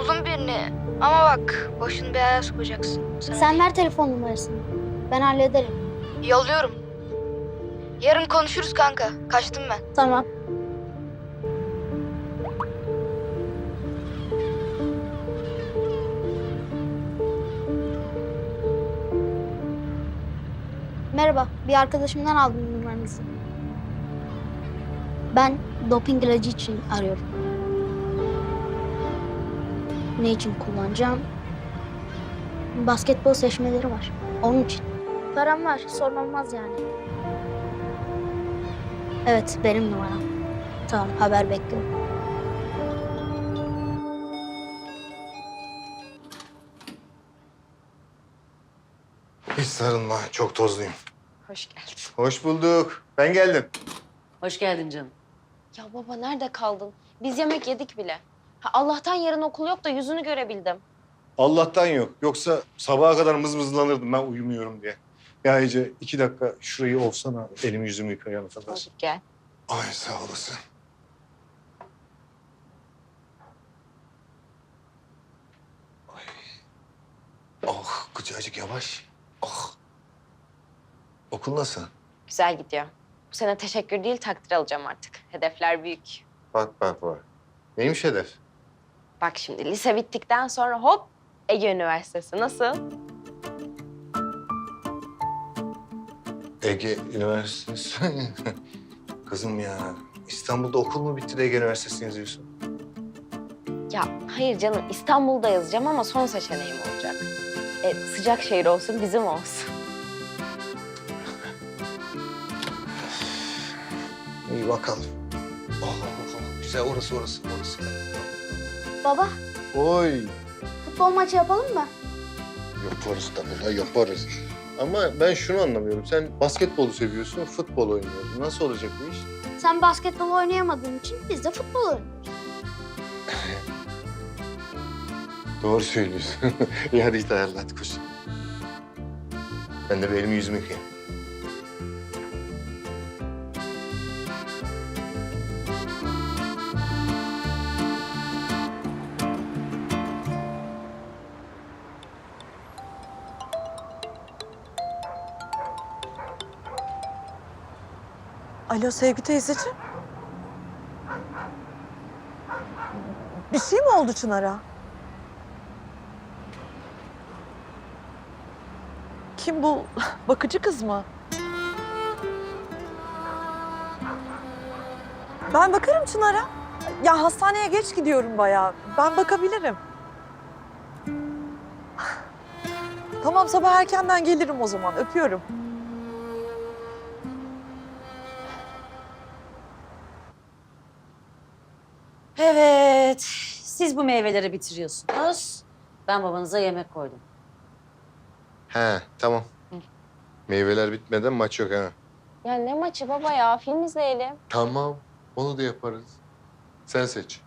Buldum birini. Ama bak başını belaya sokacaksın. Sen, Sen ver telefon numarasını. Ben hallederim. Yolluyorum. Yarın konuşuruz kanka. Kaçtım ben. Tamam. Merhaba, bir arkadaşımdan aldım numaranızı. Ben doping ilacı için arıyorum. Ne için kullanacağım? Basketbol seçmeleri var. Onun için. Param var, sorun olmaz yani. Evet, benim numaram. Tamam, haber bekliyorum. Hiç sarılma. Çok tozluyum. Hoş geldin. Hoş bulduk. Ben geldim. Hoş geldin canım. Ya baba nerede kaldın? Biz yemek yedik bile. Ha, Allah'tan yarın okul yok da yüzünü görebildim. Allah'tan yok. Yoksa sabaha kadar mızmızlanırdım ben uyumuyorum diye. Ya Ece iki dakika şurayı olsana. Elimi yüzümü yıkayana kadar. Hadi gel. Ay sağ olasın. Ay. Oh kucacık yavaş. Oh. Okul nasıl? Güzel gidiyor. Bu sene teşekkür değil takdir alacağım artık. Hedefler büyük. Bak bak bak. Neymiş hedef? Bak şimdi lise bittikten sonra hop Ege Üniversitesi nasıl? Ege Üniversitesi. Kızım ya İstanbul'da okul mu bitti de Ege Üniversitesi'ni yazıyorsun? Ya hayır canım İstanbul'da yazacağım ama son seçeneğim olacak. E, sıcak şehir olsun bizim olsun. İyi bakalım. Oh, oh, oh. Güzel orası orası orası. Baba, Oy. futbol maçı yapalım mı? Yaparız tabii yaparız. Ama ben şunu anlamıyorum. Sen basketbolu seviyorsun, futbol oynuyorsun. Nasıl olacak bu iş? Sen basketbol oynayamadığın için biz de futbol oynuyoruz. Doğru söylüyorsun. İyi hadi git ayarla hadi koş. Ben de bir elimi yüzümü yıkayayım. Alo Sevgi teyzeciğim. Bir şey mi oldu Çınar'a? Kim bu? Bakıcı kız mı? Ben bakarım Çınar'a. Ya hastaneye geç gidiyorum bayağı. Ben bakabilirim. Tamam sabah erkenden gelirim o zaman. Öpüyorum. Siz bu meyveleri bitiriyorsunuz. Ben babanıza yemek koydum. He tamam. Meyveler bitmeden maç yok ha. Ya ne maçı baba ya film izleyelim. Tamam. Onu da yaparız. Sen seç.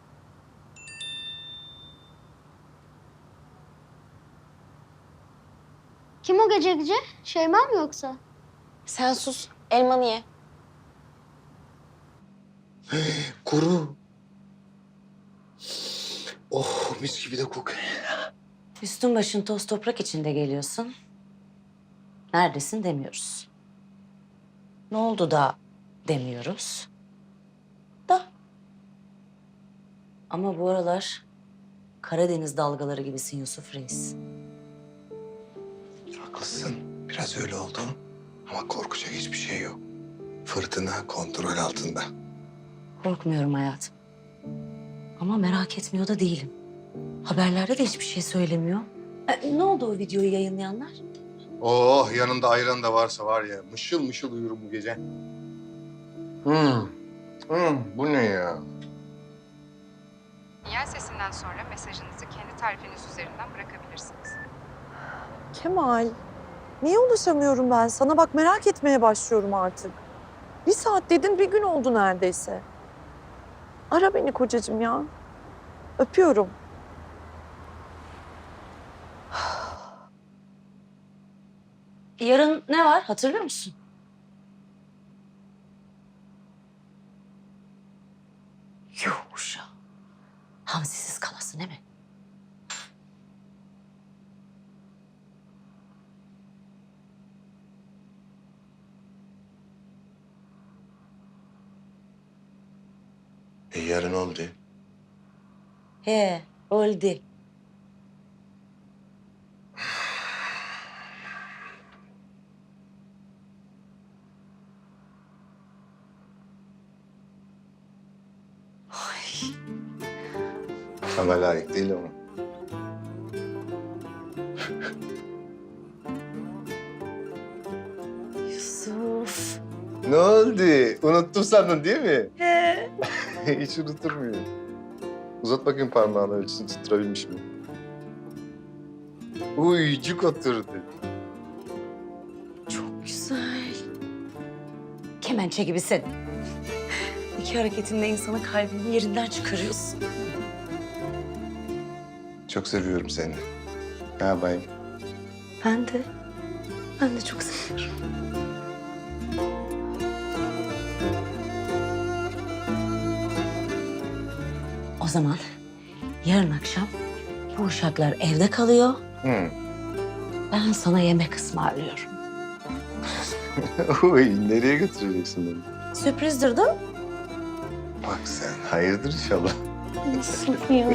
Kim o gece gece? Şeyma mı yoksa? Sen sus elmanı ye. Kuru. Oh mis gibi de kokuyor. Üstün başın toz toprak içinde geliyorsun. Neredesin demiyoruz. Ne oldu da demiyoruz. Da. Ama bu aralar Karadeniz dalgaları gibisin Yusuf Reis. Haklısın. Biraz öyle oldu. Ama korkacak hiçbir şey yok. Fırtına kontrol altında. Korkmuyorum hayatım. Ama merak etmiyor da değilim. Haberlerde de hiçbir şey söylemiyor. E, ne oldu o videoyu yayınlayanlar? Oh yanında ayran da varsa var ya mışıl mışıl uyurum bu gece. Hmm. Hmm, bu ne ya? Sinyal sesinden sonra mesajınızı kendi tarifiniz üzerinden bırakabilirsiniz. Kemal, niye ulaşamıyorum ben sana? Bak merak etmeye başlıyorum artık. Bir saat dedin bir gün oldu neredeyse. Ara beni kocacığım ya. Öpüyorum. Yarın ne var hatırlıyor musun? Yuh uşa. Hamsisiz kalasın değil mi? E yarın oldu. He, oldu. Sana layık değil ama. Yusuf. Ne oldu? Unuttum sandın değil mi? He. Hiç unutur muyum? Uzat bakayım parmağını ölçüsünü tutturabilmiş mi? Uy, cuk oturdu. Çok güzel. Kemençe gibisin. İki hareketinle insanın kalbini yerinden çıkarıyorsun. Çok seviyorum seni. Ne yapayım? Ben de, ben de çok seviyorum. Zaman yarın akşam bu uşaklar evde kalıyor. Hı. Ben sana yemek ısmarlıyorum. Uy, nereye götüreceksin beni? Sürprizdir de. Bak sen, hayırdır inşallah. Yusuf ya.